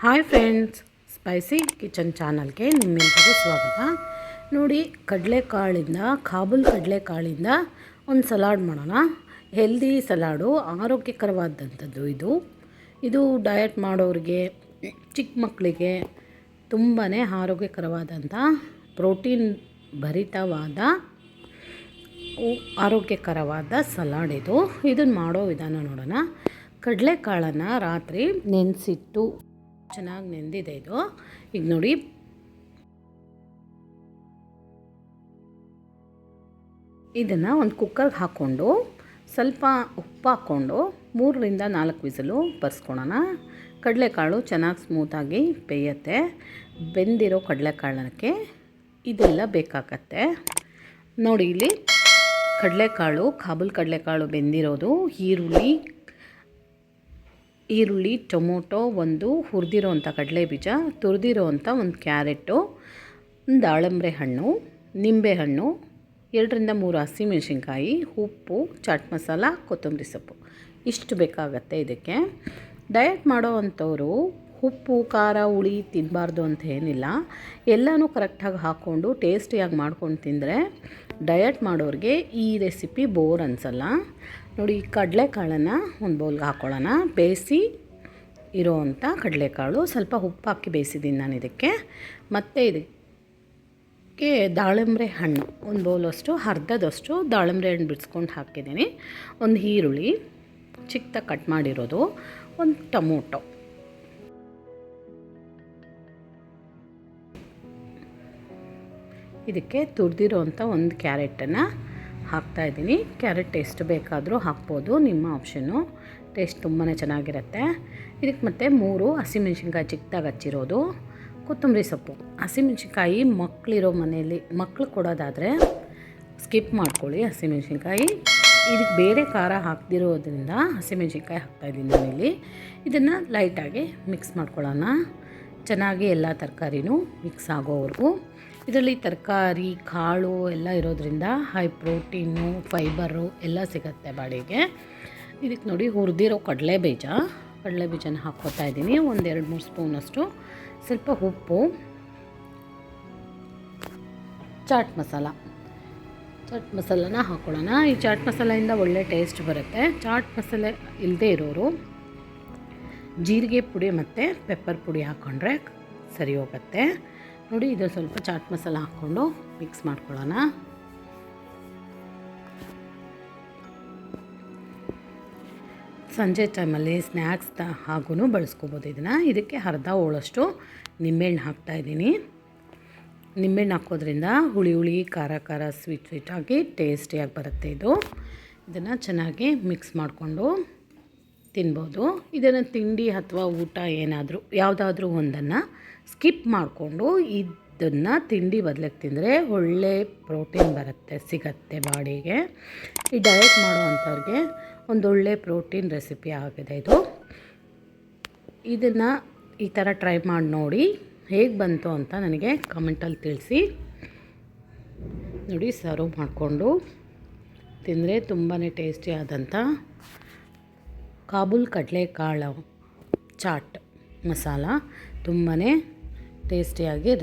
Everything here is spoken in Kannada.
ಹಾಯ್ ಫ್ರೆಂಡ್ಸ್, ಸ್ಪೈಸಿ ಕಿಚನ್ ಚಾನಲ್ಗೆ ನಿಮ್ಮೆಲ್ಲರಿಗೂ ಸ್ವಾಗತ. ನೋಡಿ, ಕಡಲೆಕಾಳಿಂದ, ಕಾಬೂಲ್ ಕಡಲೆಕಾಳಿಂದ ಒಂದು ಸಲಾಡ್ ಮಾಡೋಣ. ಹೆಲ್ದಿ ಸಲಾಡು, ಆರೋಗ್ಯಕರವಾದಂಥದ್ದು ಇದು. ಇದು ಡಯಟ್ ಮಾಡೋರಿಗೆ, ಚಿಕ್ಕ ಮಕ್ಕಳಿಗೆ ತುಂಬಾ ಆರೋಗ್ಯಕರವಾದಂಥ ಪ್ರೋಟೀನ್ ಭರಿತವಾದ, ಆರೋಗ್ಯಕರವಾದ ಸಲಾಡ್ ಇದು. ಇದನ್ನು ಮಾಡೋ ವಿಧಾನ ನೋಡೋಣ. ಕಡಲೆಕಾಳನ್ನು ರಾತ್ರಿ ನೆನೆಸಿಟ್ಟು ಚೆನ್ನಾಗಿ ನೆಂದಿದೆ ಇದು. ಈಗ ನೋಡಿ. ಇದನ್ನು ಒಂದು ಕುಕ್ಕರ್ಗೆ ಹಾಕ್ಕೊಂಡು ಸ್ವಲ್ಪ ಉಪ್ಪು ಹಾಕ್ಕೊಂಡು ಮೂರರಿಂದ ನಾಲ್ಕು ವಿಸಲು ಬರ್ಸ್ಕೊಳೋಣ. ಕಡಲೆಕಾಳು ಚೆನ್ನಾಗಿ ಸ್ಮೂತಾಗಿ ಬೇಯತ್ತೆ. ಬೆಂದಿರೋ ಕಡಲೆಕಾಳಕ್ಕೆ ಇದೆಲ್ಲ ಬೇಕಾಗತ್ತೆ. ನೋಡಿ ಇಲ್ಲಿ ಕಡಲೆಕಾಳು, ಕಾಬೂಲ್ ಕಡಲೆಕಾಳು ಬೆಂದಿರೋದು, ಈರುಳ್ಳಿ ಈರುಳ್ಳಿ, ಟೊಮೊಟೊ, ಒಂದು ಹುರಿದಿರೋ ಅಂಥ ಕಡಲೆ ಬೀಜ ತುರಿದಿರೋ ಅಂಥ ಒಂದು ಕ್ಯಾರೆಟು ಒಂದು ದಾಳಂಬ್ರೆ ಹಣ್ಣು ನಿಂಬೆಹಣ್ಣು ಎರಡರಿಂದ ಮೂರು ಹಸಿಮೆಣಸಿನ್ಕಾಯಿ ಉಪ್ಪು, ಚಾಟ್ ಮಸಾಲ, ಕೊತ್ತಂಬರಿ ಸೊಪ್ಪು. ಇಷ್ಟು ಬೇಕಾಗತ್ತೆ ಇದಕ್ಕೆ. ಡಯಟ್ ಮಾಡೋ ಅಂಥವರು ಉಪ್ಪು, ಖಾರ, ಹುಳಿ ತಿನ್ನಬಾರ್ದು ಅಂತ ಏನಿಲ್ಲ. ಎಲ್ಲನೂ ಕರೆಕ್ಟಾಗಿ ಹಾಕ್ಕೊಂಡು ಟೇಸ್ಟಿಯಾಗಿ ಮಾಡ್ಕೊಂಡು ತಿಂದರೆ ಡಯಟ್ ಮಾಡೋರಿಗೆ ಈ ರೆಸಿಪಿ ಬೋರ್ ಅನಿಸಲ್ಲ. ನೋಡಿ, ಈ ಕಡಲೆಕಾಳನ್ನು ಒಂದು ಬೌಲ್ಗೆ ಹಾಕ್ಕೊಳ್ಳೋಣ ಬೇಯಿಸಿ ಇರೋವಂಥ ಕಡಲೆಕಾಳು. ಸ್ವಲ್ಪ ಉಪ್ಪು ಹಾಕಿ ಬೇಯಿಸಿದ್ದೀನಿ ನಾನು ಇದಕ್ಕೆ. ಮತ್ತು ಇದಕ್ಕೆ ದಾಳಿಂಬ್ರೆ ಹಣ್ಣು. ಒಂದು ಬೌಲಷ್ಟು ಅರ್ಧದಷ್ಟು ದಾಳಿಂಬ್ರೆ ಹಣ್ಣು ಬಿಡಿಸ್ಕೊಂಡು ಹಾಕಿದ್ದೀನಿ ಒಂದು ಈರುಳ್ಳಿ ಚಿಕ್ಕದಾಗಿ ಕಟ್ ಮಾಡಿರೋದು, ಒಂದು ಟೊಮೊಟೊ. ಇದಕ್ಕೆ ತುರಿದಿರೋ ಅಂಥ ಒಂದು ಕ್ಯಾರೆಟನ್ನು ಹಾಕ್ತಾಯಿದ್ದೀನಿ ಕ್ಯಾರೆಟ್ ಎಷ್ಟು ಬೇಕಾದರೂ ಹಾಕ್ಬೋದು. ನಿಮ್ಮ ಆಪ್ಷನ್ನು. ಟೇಸ್ಟ್ ತುಂಬಾ ಚೆನ್ನಾಗಿರುತ್ತೆ. ಇದಕ್ಕೆ ಮತ್ತೆ ಮೂರು ಹಸಿಮೆಣ್ಸಿನ್ಕಾಯಿ ಚಿಕ್ಕದಾಗಿ ಹಚ್ಚಿರೋದು. ಕೊತ್ತಂಬರಿ ಸೊಪ್ಪು. ಹಸಿಮೆಣ್ಸಿನ್ಕಾಯಿ ಮಕ್ಕಳಿರೋ ಮನೆಯಲ್ಲಿ ಮಕ್ಕಳು ಕೊಡೋದಾದರೆ ಸ್ಕಿಪ್ ಮಾಡ್ಕೊಳ್ಳಿ ಹಸಿಮೆಣ್ಸಿನ್ಕಾಯಿ. ಇದಕ್ಕೆ ಬೇರೆ ಖಾರ ಹಾಕ್ದಿರೋದ್ರಿಂದ ಹಸಿಮೆಣ್ಸಿನ್ಕಾಯಿ ಹಾಕ್ತಾಯಿದ್ದೀನಿ ನಾನಿಲ್ಲಿ. ಇದನ್ನು ಲೈಟಾಗಿ ಮಿಕ್ಸ್ ಮಾಡ್ಕೊಳ್ಳೋಣ. ಚೆನ್ನಾಗಿ ಎಲ್ಲ ತರಕಾರಿನೂ ಮಿಕ್ಸ್ ಆಗೋವರೆಗೂ. ಇದರಲ್ಲಿ ತರಕಾರಿ, ಕಾಳು ಎಲ್ಲ ಇರೋದ್ರಿಂದ ಹೈ ಪ್ರೋಟೀನು ಫೈಬರು ಎಲ್ಲ ಸಿಗುತ್ತೆ ಬಾಡಿಗೆ. ಇದಕ್ಕೆ ನೋಡಿ ಹುರಿದಿರೋ ಕಡಲೆ ಬೀಜ. ಕಡಲೆ ಬೀಜನ ಹಾಕ್ಕೋತಾ ಇದ್ದೀನಿ. ಒಂದು ಎರಡು ಮೂರು ಸ್ಪೂನಷ್ಟು ಸ್ವಲ್ಪ ಉಪ್ಪು. ಚಾಟ್ ಮಸಾಲ ಚಾಟ್ ಮಸಾಲನ ಹಾಕ್ಕೊಳ್ಳೋಣ ಈ ಚಾಟ್ ಮಸಾಲೆಯಿಂದ ಒಳ್ಳೆ ಟೇಸ್ಟ್ ಬರುತ್ತೆ. ಚಾಟ್ ಮಸಾಲೆ ಇಲ್ಲದೆ ಇರೋರು ಜೀರಿಗೆ ಪುಡಿ ಮತ್ತು ಪೆಪ್ಪರ್ ಪುಡಿ ಹಾಕ್ಕೊಂಡ್ರೆ ಸರಿ ಹೋಗುತ್ತೆ. ನೋಡಿ ಇದ್ರಲ್ಲಿ ಸ್ವಲ್ಪ ಚಾಟ್ ಮಸಾಲ ಹಾಕ್ಕೊಂಡು ಮಿಕ್ಸ್ ಮಾಡ್ಕೊಳ್ಳೋಣ. ಸಂಜೆ ಟೈಮಲ್ಲಿ ಸ್ನ್ಯಾಕ್ಸ್ ತ ಹಾಗೂ ಬಳಸ್ಕೋಬೋದು ಇದನ್ನು. ಇದಕ್ಕೆ ಅರ್ಧ ಹೋಳಷ್ಟು ನಿಂಬೆಹಣ್ಣು ಹಾಕ್ತಾಯಿದ್ದೀನಿ ನಿಂಬೆಹಣ್ಣು ಹಾಕೋದ್ರಿಂದ ಹುಳಿ ಹುಳಿ, ಖಾರ ಖಾರ, ಸ್ವೀಟ್ ಸ್ವೀಟಾಗಿ ಟೇಸ್ಟಿಯಾಗಿ ಬರುತ್ತೆ ಇದು. ಇದನ್ನು ಚೆನ್ನಾಗಿ ಮಿಕ್ಸ್ ಮಾಡಿಕೊಂಡು ತಿನ್ಬೋದು. ಇದನ್ನು ತಿಂಡಿ ಅಥವಾ ಊಟ ಏನಾದರೂ, ಯಾವುದಾದ್ರೂ ಒಂದನ್ನು ಸ್ಕಿಪ್ ಮಾಡಿಕೊಂಡು ಇದನ್ನು ತಿಂಡಿ ಬದಲಿಗೆ ತಿಂದರೆ ಒಳ್ಳೆ ಪ್ರೋಟೀನ್ ಬರುತ್ತೆ, ಸಿಗತ್ತೆ ಬಾಡಿಗೆ. ಈ ಡಯಟ್ ಮಾಡುವಂಥವ್ರಿಗೆ ಒಂದೊಳ್ಳೆ ಪ್ರೋಟೀನ್ ರೆಸಿಪಿ ಆಗಿದೆ ಇದು. ಇದನ್ನು ಈ ಥರ ಟ್ರೈ ಮಾಡಿ ನೋಡಿ, ಹೇಗೆ ಬಂತು ಅಂತ ನನಗೆ ಕಮೆಂಟಲ್ಲಿ ತಿಳಿಸಿ. ನೋಡಿ ಸರ್ವ್ ಮಾಡಿಕೊಂಡು ತಿಂದರೆ ತುಂಬಾ ಟೇಸ್ಟಿ ಆದಂಥ ಕಾಬೂಲ್ ಕಡಲೆಕಾಳು ಚಾಟ್ ಮಸಾಲ ತುಂಬಾ ಟೇಸ್ಟಿಯಾಗಿ ರೆ